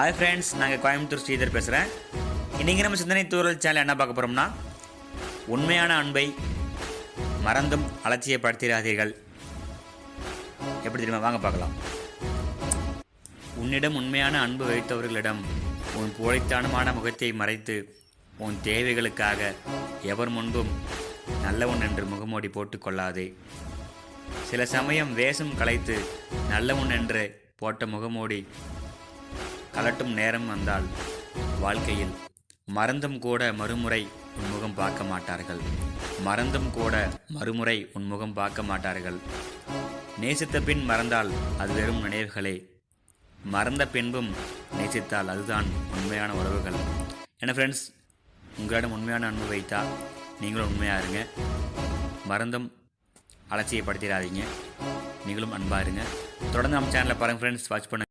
Hi friends நாங்கள் கோயம்புத்தூர் ஸ்ரீதர் பேசுகிறேன் இன்றைக்கி நம்ம சிந்தனை தூரல் சேனல் என்ன பார்க்க போகிறோம்னா உண்மையான அன்பை மறந்தும் அலட்சியப்படுத்திடாதீர்கள் எப்படி தெரியுமா? வாங்க பார்க்கலாம். உன்னிடம் உண்மையான அன்பு வைத்தவர்களிடம் உன் புழைத்தானமான முகத்தை மறைத்து உன் தேவைகளுக்காக எவர் முன்பும் நல்லவன் என்று முகமூடி போட்டுக்கொள்ளாதே சில சமயம் வேஷம் கலைத்து நல்லவன் என்று போட்ட முகமூடி கலட்டும் நேரம் வந்தால் வாழ்க்கையில் மறந்தும் கூட மறுமுறை உன்முகம் பார்க்க மாட்டார்கள். மறந்தும் கூட மறுமுறை உன்முகம் பார்க்க மாட்டார்கள். நேசித்த பின் மறந்தால் அது வெறும் நினைவுகளே. மறந்த பின்பும் நேசித்தால் அதுதான் உண்மையான உறவுகள். என ஃப்ரெண்ட்ஸ் உங்களிடம் உண்மையான அன்பு வைத்தா நீங்களும் உண்மையாக இருங்க. மறந்தும் அலட்சியப்படுத்திடாதீங்க. நீங்களும் அன்பாக இருங்க. தொடர்ந்து நம்ம சேனலை பாருங்கள் ஃப்ரெண்ட்ஸ் வாட்ச் பண்ணுங்கள்